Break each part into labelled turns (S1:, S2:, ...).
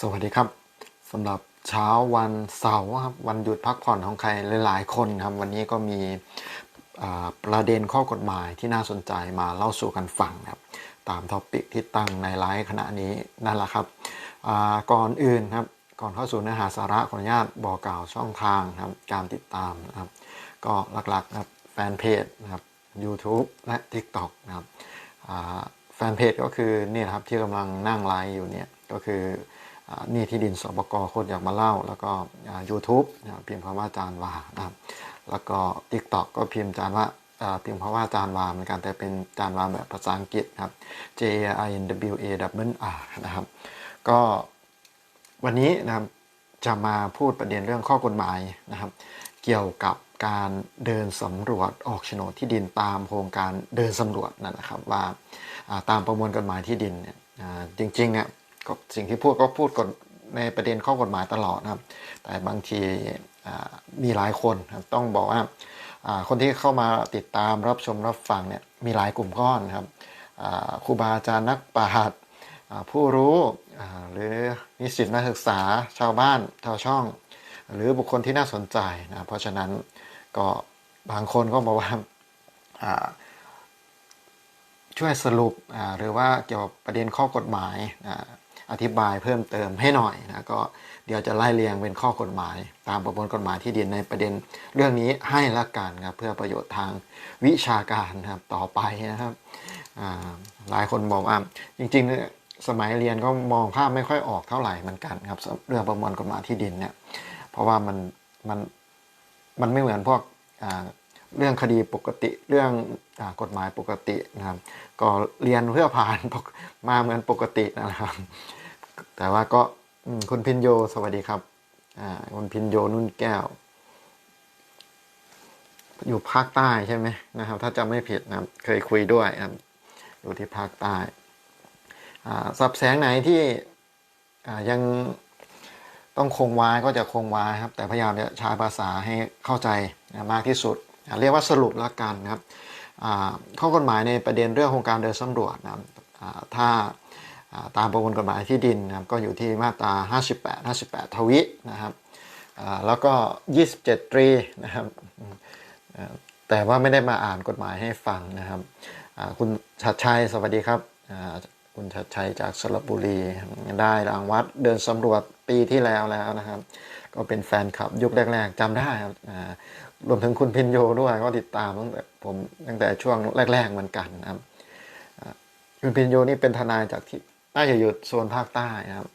S1: สวัสดีครับสำหรับเช้าวันเสาร์ครับวันหยุดพักผ่อนของใครหลาย ๆ คนครับวันนี้ก็มีประเด็นข้อกฎหมายที่น่าสนใจมาเล่าสู่กันฟังครับตามท็อปิกที่ตั้งในไลฟ์ขณะนี้นั่นแหละครับก่อนอื่นครับก่อนเข้าสู่เนื้อหาสาระขออนุญาตบอกกล่าวช่องทางครับการติดตามนะครับก็หลักๆนะครับแฟนเพจนะครับ YouTube และ TikTok นะครับแฟนเพจก็คือนี่ครับที่กำลังนั่งไลฟ์อยู่เนี่ยก็คือ นี่ที่ดินสปกโคตรอยากมาเล่า แล้วก็อ่า YouTube นะครับพิมพ์คำว่าจานวานะครับแล้วก็ TikTok ก็พิมพ์จานว่าอ่าพิมพ์คำว่าจานวาเหมือนกันแต่เป็นจานวาแบบภาษาอังกฤษครับ J I N W A W R นะครับก็วันนี้นะครับจะมาพูดประเด็นเรื่องข้อกฎหมายนะครับ เกี่ยวกับการเดินสำรวจออกโฉนดที่ดินตามโครงการเดินสำรวจนั่นนะครับว่าตามประมวลกฎหมายที่ดินเนี่ยจริงๆเนี่ย ก็สิ่งที่พูดก็พูดกฎในประเด็นข้อกฎหมายตลอดนะครับ แต่บางทีมีหลายคนคต้องบอกว่าคนที่เข้ามาติดตามรับชมรับฟังเนี่ยมีหลายกลุ่มก้อนนะครับครูบาอาจารย์นักปราชญ์ผู้รู้หรือนิสิตนักศึกษาชาวบ้านชาวช่อง หรือบุคคลที่น่าสนใจนะเพราะฉะนั้นก็บางคนก็บอกว่าช่วยสรุปหรือว่าเกี่ยวกับประเด็นข้อกฎหมาย อธิบายเพิ่มเติมให้หน่อยนะก็เดี๋ยวจะไล่เรียงเป็นข้อกฎหมาย ตามประมวลกฎหมายที่ดินในประเด็นเรื่องนี้ให้ละกันครับเพื่อประโยชน์ทางวิชาการครับต่อไปนะครับหลายคนบอกว่าจริงๆเนี่ยสมัยเรียนก็มองภาพไม่ค่อยออกเท่าไหร่เหมือนกันครับเรื่องประมวลกฎหมายที่ดินเนี่ยเพราะว่ามันมันมันไม่เหมือนพวก เรื่องคดีปกติเรื่องอกฎหมายปกตินะครับ ก็เรียนเพื่อผ่านมาเหมือนปกตินะครับ แต่ว่าก็คุณพินโยสวัสดีครับคุณพินโยนุ่นแก้ว อยู่ภาคใต้ใช่ไหมนะครับ ถ้าจำไม่ผิดนะครับเคยคุยด้วยนะครับอยู่ที่ภาคใต้สับแสงไหนที่ยังต้องคงไว้ก็จะคงไว้ครับ แต่พยายามจะใช้ภาษาให้เข้าใจมากที่สุด เรียกว่าสรุปละกันนะครับข้อกฎหมายในประเด็นเรื่องของการเดินสำรวจนะครับถ้าตามประมวลกฎหมายที่ดินนะครับก็อยู่ที่มาตรา 58 58 ทวินะครับแล้วก็ 27 ตรีนะครับแต่ว่าไม่ได้มาอ่านกฎหมายให้ฟังนะครับคุณชัดชัยสวัสดีครับคุณชัดชัยจากสระบุรี ได้รางวัลเดินสำรวจปีที่แล้วแล้วนะครับ ก็เป็นแฟนคลับยุคแรก ๆจำได้ครับ รวมถึงคุณพินโยด้วยก็ติดตามตั้งแต่ผมตั้งแต่ช่วงแรก ๆเหมือนกันนะครับคุณพินโยนี่เป็นทนายจากที่น่าจะอยู่โซนภาคใต้นะครับ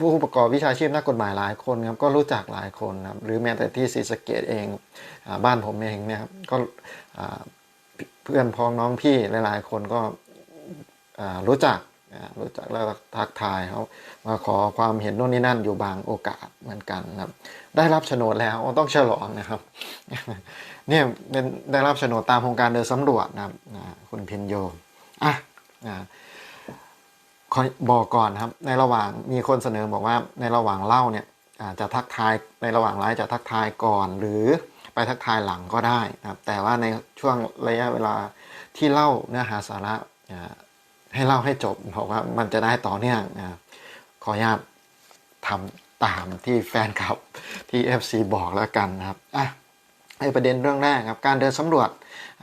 S1: ผู้ประกอบวิชาชีพนักกฎหมายหลายคนครับก็รู้จักหลายคนครับหรือแม้แต่ที่ศรีสะเกดเองอบ้านผมเองเนี่ยครับก็เพื่อนพ้องน้องพี่หลายๆคนก็รู้จัก รู้จักแล้วทักทายเขามาขอความเห็นโน่นนี่นั่นอยู่บางโอกาสเหมือนกันครับ ได้รับโฉนดแล้วต้องฉลองนะครับเนี่ยเป็นได้รับโฉนดตามโครงการเดินสำรวจนะครับคุณพินโยอะบอกก่อนครับ ในระหว่างมีคนเสนอบอกว่าในระหว่างเล่าเนี่ยจะทักทายในระหว่างไลฟ์จะทักทายก่อน หรือไปทักทายหลังก็ได้นะครับ แต่ว่าในช่วงระยะเวลาที่เล่าเนื้อหาสาระ ให้เล่าให้จบเพราะว่ามันจะได้ต่อเนื่องนะขออนุญาตทำตามที่แฟนคลับที่ FC บอกแล้วกันนะครับอะในประเด็นเรื่องแรกครับการเดินสำรวจ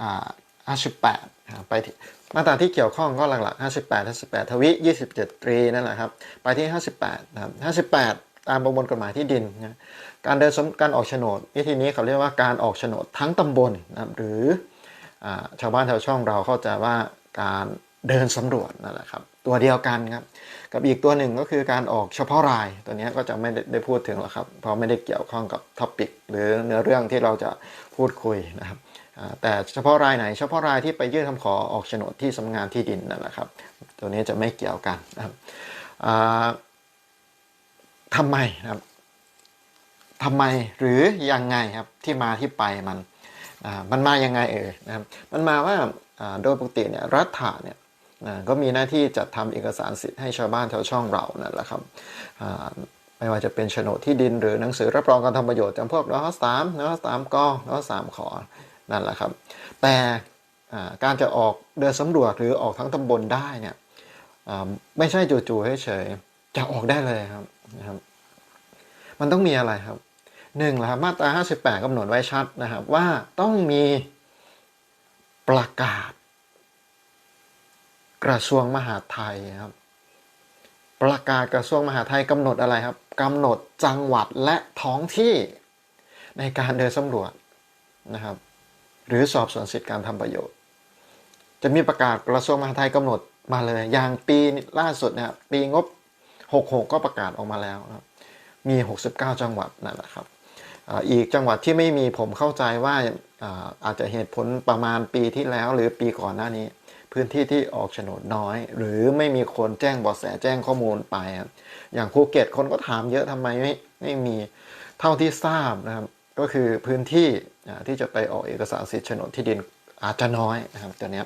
S1: อ่า58อ่าไปที่มาตราที่เกี่ยวข้องก็หลักๆ 58 58 ทวิ 27 ตรีนั่นแหละครับ ไปที่ 58นะครับ58 ตามประมวลกฎหมายที่ดินนะการเดินสำการออกโฉนด วิธีนี้เขาเรียกว่าการออกโฉนดทั้งตำบลนะรหรืออชาวบ้านชาวช่องเราเข้าใจว่าการ เดินสำรวจนั่นแหละครับตัวเดียวกันครับกับอีกตัวหนึ่งก็คือการออกเฉพาะรายตัวนี้ก็จะไม่ได้พูดถึงหรอกครับเพราะไม่ได้เกี่ยวข้องกับท็อปิกหรือเนื้อเรื่องที่เราจะพูดคุยนะครับแต่เฉพาะรายไหน เฉพาะรายที่ไปยื่นคำขอออกโฉนดที่สำนักงานที่ดินนั่นแหละครับ ตัวนี้จะไม่เกี่ยวกันนะครับอ่าทำไมนะครับทำไมหรือยังไงครับที่มาที่ไปมันมันมายังไงเอ่ยนะครับมันมาว่าโดยปกติเนี่ยรัฐาเนี่ย ก็มีหน้าที่จัดทำเอกสารสิทธิ์ให้ชาวบ้านชาวช่องเรานั่นแหละครับไม่ว่าจะเป็นโฉนดที่ดินหรือหนังสือรับรองการทำประโยชน์จำพวกนสามนสามกนสามขอนั่นแหละครับ แต่การจะออกเดินสำรวจหรือออกทั้งตำบลได้เนี่ยไม่ใช่จู่ๆเฉยๆจะออกได้เลยครับนะครับ มันต้องมีอะไรครับหนึ่งนะครับมาตรา 58กำหนดไว้ชัดนะครับว่าต้องมีประกาศ กระทรวงมหาดไทยครับ ประกาศกระทรวงมหาดไทยกำหนดอะไรครับกำหนดจังหวัดและท้องที่ในการเดินสำรวจนะครับ หรือสอบสวนสิทธิการทำประโยชน์ จะมีประกาศกระทรวงมหาดไทยกำหนดมาเลย อย่างปีล่าสุดเนี่ยปีงบ 66 ก็ประกาศออกมาแล้วครับมี 69 จังหวัดนั่นแหละครับอีกจังหวัดที่ไม่มีผมเข้าใจว่าอาจจะเหตุผลประมาณปีที่แล้วหรือปีก่อนหน้านี้ พื้นที่ที่ออกโฉนดน้อย หรือไม่มีคนแจ้งบาะแสแจ้งข้อมูลไปครับอย่างภูเก็ตคนก็ถามเยอะทำไมไม่ไม่มีเท่าที่ทราบนะครับ ก็คือพื้นที่ที่จะไปออกเอกสารสิทธิ์โฉนดที่ดินอาจจะน้อยนะครับตัวเนี้ย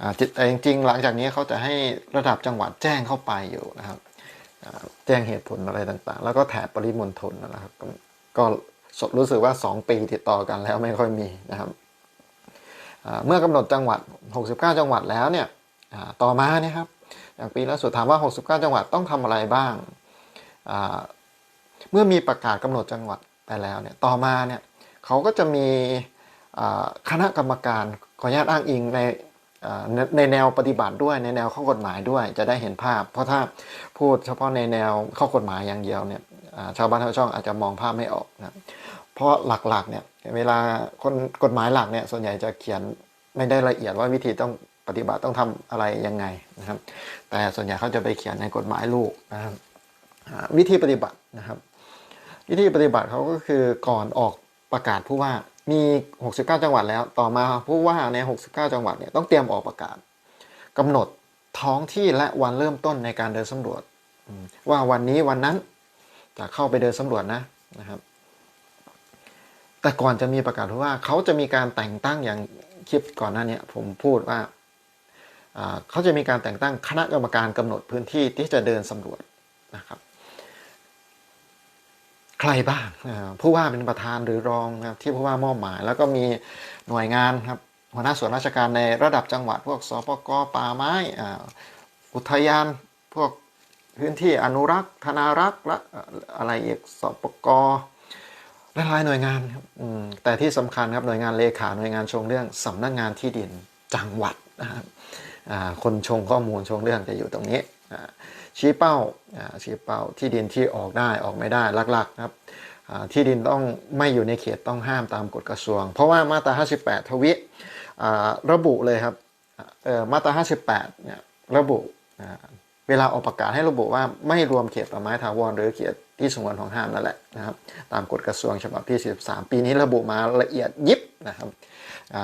S1: อ่าแต่จริงๆ หลังจากนี้เขาจะให้ระดับจังหวัดแจ้งเข้าไปอยู่นะครับแจ้งเหตุผลอะไรต่างๆ แล้วก็แถบปริมณฑลนะครับ ก็รู้สึกว่า 2 ปีติดต่อกันแล้วไม่ค่อยมีนะครับ เมื่อกำหนดจังหวัด 69 จังหวัดแล้วเนี่ยต่อมาเนี่ยครับอย่างปีล่าสุดถามว่า 69 จังหวัดต้องทำอะไรบ้าง เมื่อมีประกาศกำหนดจังหวัดไปแล้วเนี่ยต่อมาเนี่ยเขาก็จะมีคณะกรรมการขออนุญาตอ้างอิงในในแนวปฏิบัติด้วยในแนวข้อกฎหมายด้วยจะได้เห็นภาพ เพราะถ้าพูดเฉพาะในแนวข้อกฎหมายอย่างเดียวเนี่ยชาวบ้านชาวช่องอาจจะมองภาพไม่ออกนะเพราะหลักๆเนี่ย เวลาคนกฎหมายหลักเนี่ยส่วนใหญ่จะเขียนไม่ได้ละเอียดว่าวิธีต้องปฏิบัติต้องทำอะไรยังไงนะครับ แต่ส่วนใหญ่เขาจะไปเขียนในกฎหมายลูกนะครับวิธีปฏิบัตินะครับ วิธีปฏิบัติเขาก็คือก่อนออกประกาศผู้ว่ามี 69 จังหวัดแล้ว ต่อมาผู้ว่าใน 69 จังหวัดเนี่ยต้องเตรียมออกประกาศกำหนดท้องที่และวันเริ่มต้นในการเดินสำรวจ ว่าวันนี้วันนั้นจะเข้าไปเดินสำรวจนะนะครับ แต่ก่อนจะมีประกาศว่าเขาจะมีการแต่งตั้งอย่างคลิปก่อนหน้านี้ผมพูดว่าเขาจะมีการแต่งตั้งคณะกรรมการกำหนดพื้นที่ที่จะเดินสำรวจนะครับ ใครบ้างผู้ว่าเป็นประธานหรือรองนะครับที่ผู้ว่ามอบหมาย แล้วก็มีหน่วยงานครับหัวหน้าส่วนราชการในระดับจังหวัด พวกสปกป่าไม้อุทยานพวกพื้นที่อนุรักษ์ธนารักษ์และเอ่ออะไรอีกสปก หลายๆหน่วยงานครับแต่ที่สำคัญครับหน่วยงานเลขาหน่วยงานชงเรื่องสำนักงานที่ดินจังหวัดนะครับคนชงข้อมูลชงเรื่องจะอยู่ตรงนี้ชี้เป้าชี้เป้าที่ดินที่ออกได้ออกไม่ได้หลักๆครับที่ดินต้องไม่อยู่ในเขตต้องห้ามตามกฎกระทรวง เพราะว่ามาตรา 58 ทวิระบุเลยครับมาตรา 58เนี่ยระบุ เวลาออกประกาศให้ระบุว่าไม่รวมเขตป่าไม้ถาวรหรือเขตที่สงวนของห้ามนั่นแหละนะครับ ตามกฎกระทรวงฉบับที่13ปีนี้ระบุมาละเอียดยิบนะครับ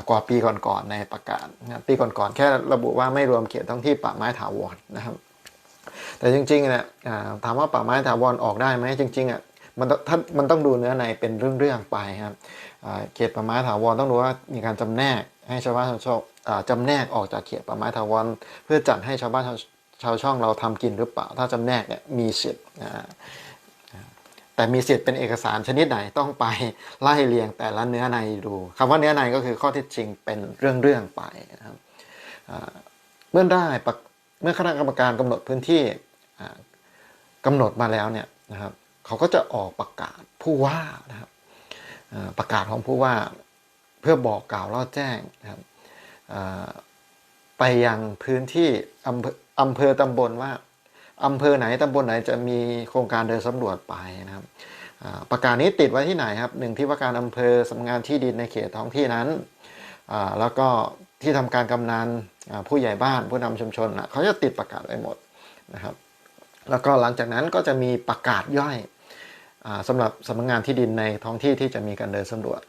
S1: กว่าปีก่อนๆในประกาศปีก่อนๆแค่ระบุว่าไม่รวมเขตท้องที่ป่าไม้ถาวรนะครับ แต่จริงๆเนี่ยถามว่าป่าไม้ถาวรออกได้ไหมจริงๆอะมันถ้ามันต้องดูเนื้อในเป็นเรื่องๆไปครับเขตป่าไม้ถาวรต้องดูว่ามีการจำแนกให้ชาวบ้านชาวช่องจำแนกออกจากเขตป่าไม้ถาวรเพื่อจัดให้ชาวบ้าน ชาวช่องเราทำกินหรือเปล่า ถ้าจำแนกเนี่ยมีสิทธิ์แต่มีสิทธิ์เป็นเอกสารชนิดไหนต้องไปไล่เรียงแต่ละเนื้อในดูคำว่าเนื้อในก็คือข้อเท็จจริงเป็นเรื่องๆไปนะครับเมื่อได้เมื่อคณะกรรมการกำหนดพื้นที่อ่ากำหนดมาแล้วเนี่ยนะครับเขาก็จะออกประกาศผู้ว่านะครับประกาศของผู้ว่าเพื่อบอกกล่าวเล่าแจ้งนะครับไปยังพื้นที่อำเภอ อำเภอตำบลว่าอำเภอไหนตำบลไหนจะมีโครงการเดินสำรวจไปนะครับประกาศนี้ติดไว้ที่ไหนครับหนึ่งที่ว่าการอำเภอสำนักงานที่ดินในเขตท้องที่นั้นแล้วก็ที่ทำการกำนันผู้ใหญ่บ้านผู้นำชุมชนนะเขาจะติดประกาศไว้หมดนะครับ แล้วก็หลังจากนั้นก็จะมีประกาศย่อยอาหรับสำนักงานที่ดินในท้องที่ที่จะมีการเดินสำรวจ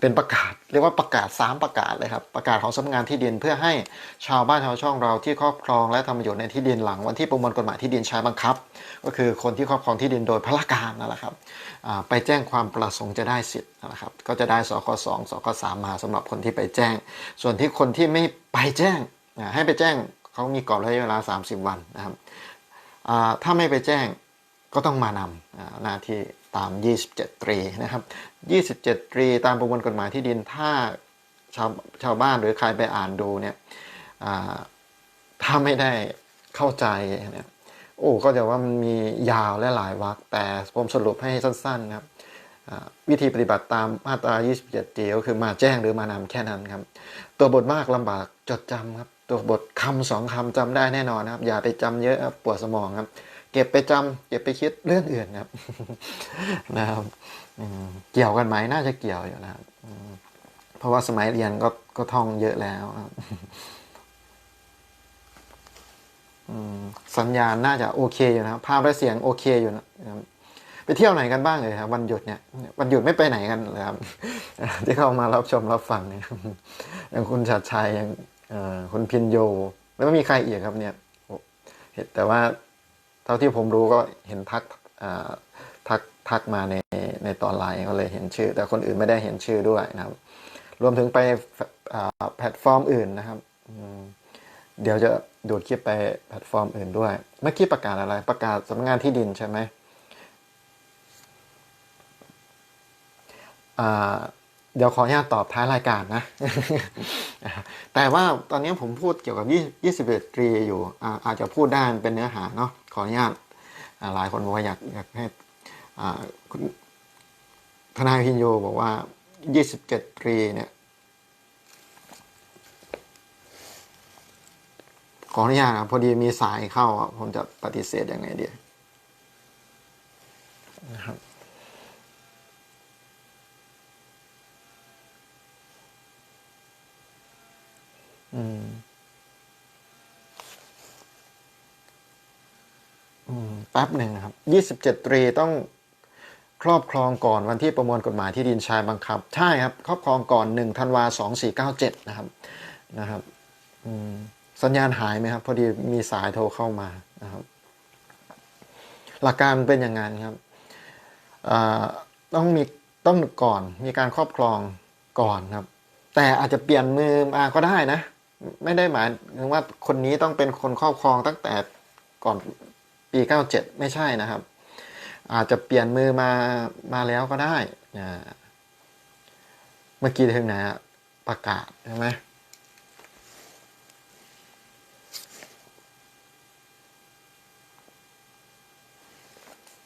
S1: เป็นประกาศเรียกว่าประกาศ 3 ประกาศเลยครับประกาศของสำนักงานที่ดินเพื่อให้ชาวบ้านชาวช่องเราที่ครอบครองและทำประโยชน์ในที่ดินหลังวันที่ประมวลกฎหมายที่ดินใช้บังคับ ก็คือคนที่ครอบครองที่ดินโดยพละการนั่นแหละครับไปแจ้งความประสงค์จะได้สิทธิ์นะครับก็จะได้สคสองสคสามมาสำหรับคนที่ไปแจ้ง ส่วนที่คนที่ไม่ไปแจ้งให้ไปแจ้งเขามีกรอบระยะเวลา 30 วันนะครับถ้าไม่ไปแจ้งก็ต้องมานำหน้าที่ ตาม 27 ตรีนะครับ 27 ตรีตามประมวลกฎหมายที่ดินถ้าชาวชาวบ้านหรือใครไปอ่านดูเนี่ยถ้าไม่ได้เข้าใจเนี่ยโอ้ก็จะว่ามันมียาวและหลายวรรคแต่ผมสรุปให้สั้นๆครับวิธีปฏิบัติตามมาตรา 27 g ก็คือมาแจ้งหรือมานำแค่นั้นครับ ตัวบทมากลำบากจดจำครับ ตัวบทคำสองคำจำได้แน่นอนนะครับ อย่าไปจำเยอะปวดสมองครับ เก็บไปจำเก็บไปคิดเรื่องอื่นครับนะครับเกี่ยวกันไหมน่าจะเกี่ยวอยู่นะครับเพราะว่าสมัยเรียนก็ก็ท่องเยอะแล้วครับสัญญาณน่าจะโอเคอยู่นะครับ ภาพและเสียงโอเคอยู่นะไปเที่ยวไหนกันบ้างเลยครับวันหยุดเนี่ยวันหยุดไม่ไปไหนกันเลยครับที่เข้ามารับชมรับฟังเนี่ยอย่างคุณชัดชัยอย่างคุณพินโย แล้วไม่มีใครอีกครับเนี่ยเห็นแต่ว่า เท่าที่ผมรู้ก็เห็นทักทักทักมาในในตอนไลน์ก็เลยเห็นชื่อ แต่คนอื่นไม่ได้เห็นชื่อด้วยนะครับ รวมถึงไปแพลตฟอร์มอื่นนะครับเดี๋ยวจะดูดคลิปไปแพลตฟอร์มอื่นด้วย เมื่อกี้ประกาศอะไรประกาศสำนักงานที่ดินใช่ไหมเดี๋ยวขออนุญาตตอบท้ายรายการนะ แต่ว่าตอนนี้ผมพูดเกี่ยวกับ 21 ตรีอยู่อาจจะพูดได้มันเป็นเนื้อหาเนาะ ขออนุญาตหลายคนบอกว่าอยากอยากให้คุณทนายพินโยบอกว่า 27 ตรีเนี่ยขออนุญาตนะพอดีมีสายเข้าผมจะปฏิเสธยังไงดีนะครับอืม อืม แป๊บหนึ่งครับยี่สิบเจ็ดตรีต้องครอบครองก่อนวันที่ประมวลกฎหมายที่ดินชายบังคับ ใช่ครับ ครอบครองก่อนหนึ่งธันวาสองสี่เก้าเจ็ดนะครับนะครับสัญญาณหายไหมครับ พอดีมีสายโทรเข้ามานะครับ หลักการเป็นอย่างนั้นครับต้องมีต้องก่อนมีการครอบครองก่อนครับ แต่อาจจะเปลี่ยนมือมาก็ได้นะ ไม่ได้หมายถึงว่าคนนี้ต้องเป็นคนครอบครองตั้งแต่ก่อน ปี 97 ไม่ใช่นะครับ อาจจะเปลี่ยนมือมามาแล้วก็ได้เมื่อกี้ถึงไหนประกาศใช่ไหม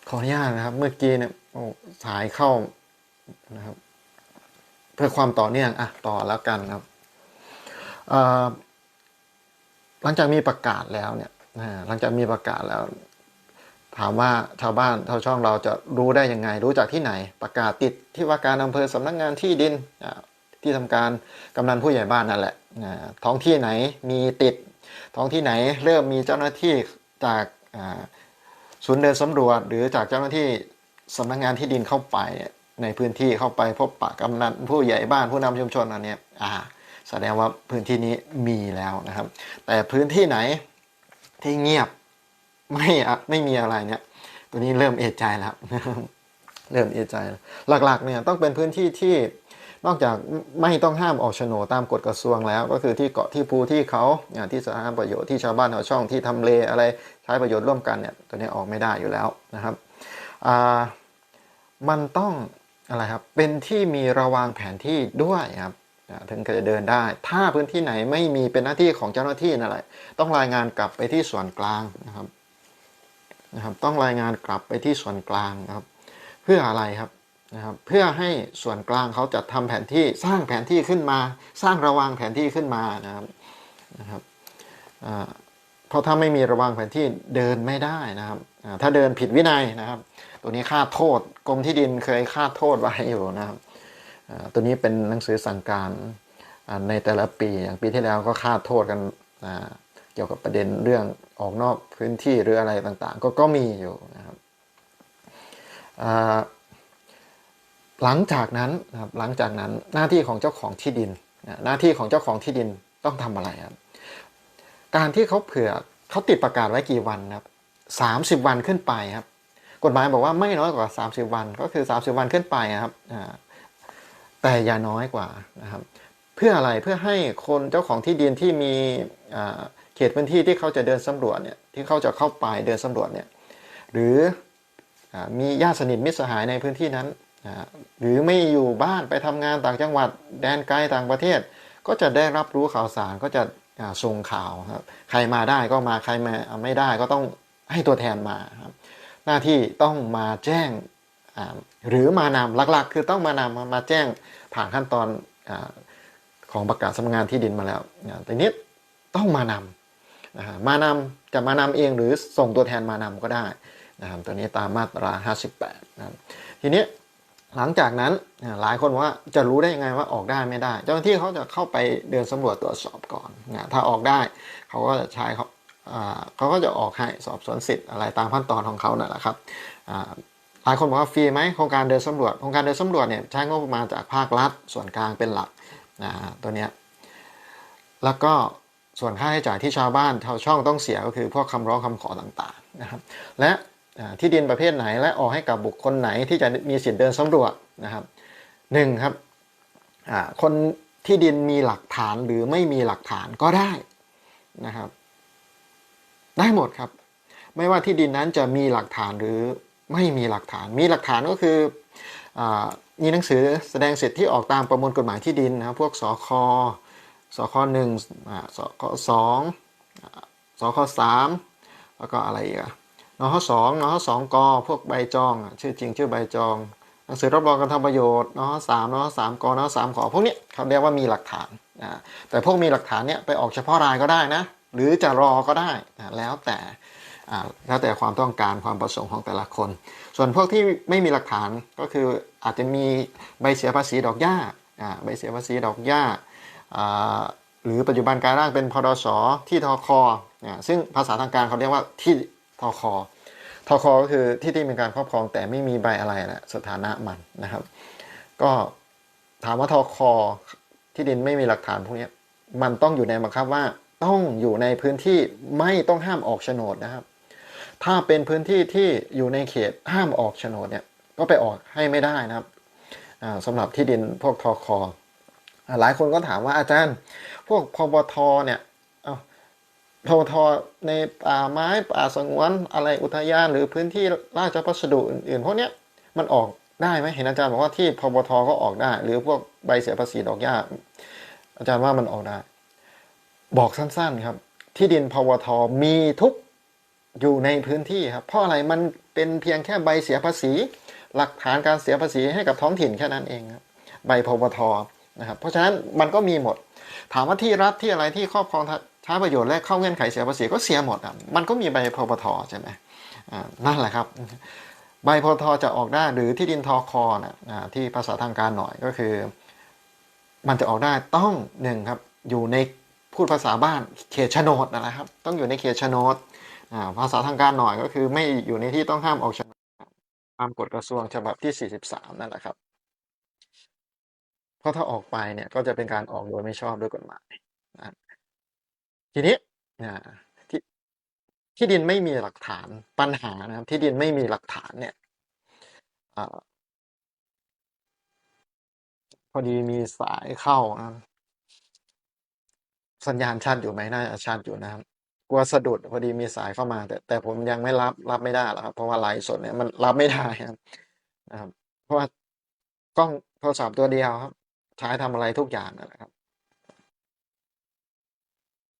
S1: ขออนุญาตนะครับ เมื่อกี้เนี่ยสายเข้านะครับ เพื่อความต่อเนื่องอะต่อแล้วกันครับหลังจากมีประกาศแล้วเนี่ยหลังจากมีประกาศแล้ว ถามว่าชาวบ้านชาวช่องเราจะรู้ได้ยังไง รู้จากที่ไหน ประกาศติดที่ว่าการอำเภอสำนักงานที่ดินที่ทำการกำนันผู้ใหญ่บ้านนั่นแหละท้องที่ไหนมีติด ท้องที่ไหนเริ่มมีเจ้าหน้าที่จากศูนย์เดินสำรวจ หรือจากเจ้าหน้าที่สำนักงานที่ดินเข้าไปในพื้นที่เข้าไปพบปะกำนันผู้ใหญ่บ้านผู้นำชุมชนอันนี้อ่าแสดงว่าพื้นที่นี้มีแล้วนะครับ แต่พื้นที่ไหนที่เงียบ ไม่อะไม่มีอะไรเนี่ย ตัวนี้เริ่มเอะใจแล้วเริ่มเอะใจแล้วหลักๆเนี่ยต้องเป็นพื้นที่ที่นอกจากไม่ต้องห้ามออกโฉนดตามกฎกระทรวงแล้ว ก็คือที่เกาะที่ภูที่เขาอ่าที่สาธารณประโยชน์ที่ชาวบ้านชาวช่องที่ทำเลอะไรใช้ประโยชน์ร่วมกันเนี่ยตัวนี้ออกไม่ได้อยู่แล้วนะครับมันต้องอะไรครับเป็นที่มีระวางแผนที่ด้วยครับถึงจะเดินได้ ถ้าพื้นที่ไหนไม่มีเป็นหน้าที่ของเจ้าหน้าที่นั่นแหละต้องรายงานกลับไปที่ส่วนกลางนะครับ นะครับ ต้องรายงานกลับไปที่ส่วนกลางนะครับ เพื่ออะไรครับนะครับ เพื่อให้ส่วนกลางเขาจัดทำแผนที่สร้างแผนที่ขึ้นมา สร้างระวางแผนที่ขึ้นมานะครับนะครับเพราะถ้าไม่มีระวางแผนที่เดินไม่ได้นะครับถ้าเดินผิดวินัยนะครับ ตัวนี้ค่าโทษกรมที่ดินเคยค่าโทษไว้อยู่นะครับตัวนี้เป็นหนังสือสั่งการในแต่ละปีอย่างปีที่แล้วก็ค่าโทษกัน กี่ยวกับประเด็นเรื่องออกนอกพื้นที่หรืออะไรต่างๆ ก็ก็มีอยู่นะครับหลังจากนั้นนะครับหลังจากนั้นหน้าที่ของเจ้าของที่ดินนะหน้าที่ของเจ้าของที่ดินต้องทำอะไรครับการที่เขาเผื่อเขาติดประกาศไว้กี่วันครับสามสิบวันขึ้นไปครับ กฎหมายบอกว่าไม่น้อยกว่า 30 วันก็คือ 30 วันขึ้นไปครับแต่อย่าน้อยกว่านะครับ เพื่ออะไรเพื่อให้คนเจ้าของที่ดินที่มี เขตพื้นที่ที่เขาจะเดินสำรวจเนี่ยที่เขาจะเข้าไปเดินสำรวจเนี่ยหรืออมีญาติสนิทมิตรสหายในพื้นที่นั้น หรือไม่อยู่บ้านไปทำงานต่างจังหวัดแดนไกลต่างประเทศ ก็จะได้รับรู้ข่าวสารก็จะส่งข่าวครับใครมาได้ก็มาใครมาไม่ได้ก็ต้องให้ตัวแทนมาครับหน้าที่ต้องมาแจ้งหรือมานำหลักๆ คือต้องมานำมาแจ้งผ่านขั้นตอนอของประกาศสำนักงานที่ดินมาแล้วแต่นี้ต้องมานำ นะฮะมานำจะมานำเองหรือส่งตัวแทนมานำก็ได้นะครับตัวนี้ตามมาตรา 58นะครับทีนี้หลังจากนั้นหลายคนว่าจะรู้ได้ยังไงว่าออกได้ไม่ได้ เจ้าหน้าที่เขาจะเข้าไปเดินสำรวจตรวจสอบก่อนนะถ้าออกได้เขาก็จะใช้เขาเขาก็จะออกให้สอบสวนสิทธิ์อะไรตามขั้นตอนของเขานั่นแหละครับหลายคนบอกว่าฟรีไหมโครงการเดินสำรวจโครงการเดินสำรวจเนี่ยใช้งบประมาณจากภาครัฐส่วนกลางเป็นหลักนะตัวเนี้ยแล้วก็ ส่วนค่าใช้จ่ายที่ชาวบ้านชาวช่องต้องเสียก็คือพวกคำร้องคำขอต่างๆนะครับ และที่ดินประเภทไหนและออกให้กับบุคคลไหนที่จะมีสิทธิ์เดินสำรวจนะครับหนึ่งครับคนที่ดินมีหลักฐานหรือไม่มีหลักฐานก็ได้นะครับ ได้หมดครับ ไม่ว่าที่ดินนั้นจะมีหลักฐานหรือไม่มีหลักฐาน มีหลักฐานก็คืออมีหนังสือแสดงสิทธิ์ที่ออกตามประมวลกฎหมายที่ดินนะครับ พวกสค สคหนึ่งสคสองสคสามแล้วก็อะไรอีกอะนหสองนหสองกพวกใบจอง ชื่อจริงชื่อใบจอง หนังสือรับรองการทำประโยชน์นหสามนหสามกนหสามขอพวกนี้เขาเรียกว่ามีหลักฐานนะแต่พวกมีหลักฐานเนี่ยไปออกเฉพาะรายก็ได้นะ หรือจะรอก็ได้นะแล้วแต่อ่าแล้วแต่ความต้องการความประสงค์ของแต่ละคน ส่วนพวกที่ไม่มีหลักฐานก็คืออาจจะมีใบเสียภาษีดอกหญ้า ใบเสียภาษีดอกหญ้าหรือปัจจุบันการร่างเป็นพดสที่ทคอซึ่งภาษาทางการเขาเรียกว่าที่ทคอทคอก็คือที่ที่มีการครอบครองแต่ไม่มีใบอะไรแหละสถานะมันนะครับ ก็ถามว่าทคอที่ดินไม่มีหลักฐานพวกนี้มันต้องอยู่ในบังคับว่าต้องอยู่ในพื้นที่ไม่ต้องห้ามออกโฉนดนะครับ ถ้าเป็นพื้นที่ที่อยู่ในเขตห้ามออกโฉนดเนี่ยก็ไปออกให้ไม่ได้นะครับ สำหรับที่ดินพวกทอคอหลายคนก็ถามว่าอาจารย์ พวกพบทเนี่ยพบทในป่าไม้ป่าสงวนอะไรอุทยานหรือพื้นที่ราชพัสดุอื่นๆพวกเนี้ยมันออกได้ไหมเห็นอาจารย์บอกว่าที่พบทก็ออกได้ หรือพวกใบเสียภาษีดอกหญ้าอาจารย์ว่ามันออกได้ บอกสั้นๆครับ ที่ดินพบทมีทุกอยู่ในพื้นที่ครับเพราะอะไรมันเป็นเพียงแค่ใบเสียภาษี หลักฐานการเสียภาษีให้กับท้องถิ่นแค่นั้นเองครับใบพบทนะครับเพราะฉะนั้นมันก็มีหมด ถามว่าที่รัฐที่อะไรที่ครอบครองใช้ประโยชน์และเข้าเงื่อนไขเสียภาษีก็เสียหมดอะมันก็มีใบพบทใช่ไหมอ่านั่นแหละครับใบพบทจะออกได้หรือที่ดินทอคอนะอ่าที่ภาษาทางการหน่อยก็คือ มันจะออกได้ต้องหนึ่งครับอยู่ในพูดภาษาบ้านเขตโฉนดนะครับ ต้องอยู่ในเขตโฉนดอ่าภาษาทางการหน่อยก็คือไม่อยู่ในที่ต้องห้ามออกโฉนด ตามกฎกระทรวงฉบับที่ 43 นั่นแหละครับ เพราะถ้าออกไปเนี่ยก็จะเป็นการออกโดยไม่ชอบด้วยกฎหมายนะทีนี้ที่ที่ดินไม่มีหลักฐานปัญหานะครับ ที่ดินไม่มีหลักฐานเนี่ยอพอดีมีสายเข้านะสัญญาณชัดอยู่ไหมน่าจะชัดอยู่นะครับ กลัวสะดุดพอดีมีสายเข้ามา แต่แต่ผมยังไม่รับรับไม่ได้หรอกครับ เพราะว่าไลฟ์สดเนี่ยมันรับไม่ได้ครับนะครับ เพราะว่ากล้องโทรศัพท์ตัวเดียวครับ ใช้ทำอะไรทุกอย่างนะครับ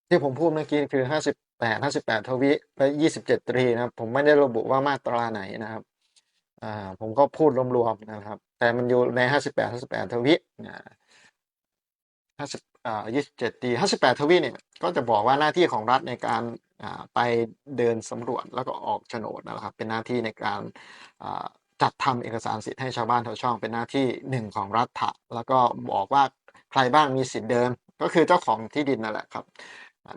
S1: ที่ผมพูดเมื่อกี้คือ58 58ทวีและ27ตรีนะครับ ผมไม่ได้ระบุว่ามาตราไหนนะครับอ่าผมก็พูดรวมๆนะครับ แต่มันอยู่ใน58 58ทวีอ่า50อ่า 27ตรี58 ทวีเนี่ยก็จะบอกว่าหน้าที่ของรัฐในการไปเดินสำรวจแล้วก็ออกโฉนดนะครับ เป็นหน้าที่ในการจัดทำเอกสารสิทธิ์ให้ชาวบ้านชาวช่องเป็นหน้าที่หนึ่งของรัฐะแล้วก็บอกว่าใครบ้างมีสิทธิ์เดินก็คือเจ้าของที่ดินนั่นแหละครับ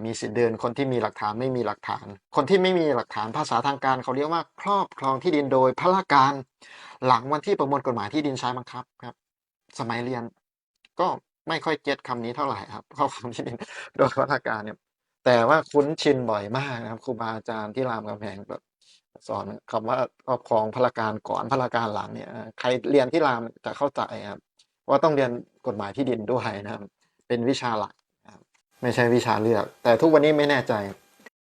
S1: มีสิทธิ์เดินคนที่มีหลักฐานไม่มีหลักฐาน คนที่ไม่มีหลักฐานภาษาทางการเขาเรียกว่าครอบครองที่ดินโดยพละการหลังวันที่ประมวลกฎหมายที่ดินใช้บังคับครับ สมัยเรียนก็ ไม่ค่อยเก็ตคำนี้เท่าไหร่ครับข้อความที่ดินโดยพละการเนี่ย แต่ว่าคุ้นชินบ่อยมากนะครับครูบาอาจารย์ที่รามกำแพงแบบสอนคำว่าครอบครองพลการก่อนพลการหลังเนี่ย ใครเรียนที่รามจะเข้าใจครับว่าต้องเรียนกฎหมายที่ดินด้วยนะครับ เป็นวิชาหลักไม่ใช่วิชาเลือก แต่ทุกวันนี้ไม่แน่ใจ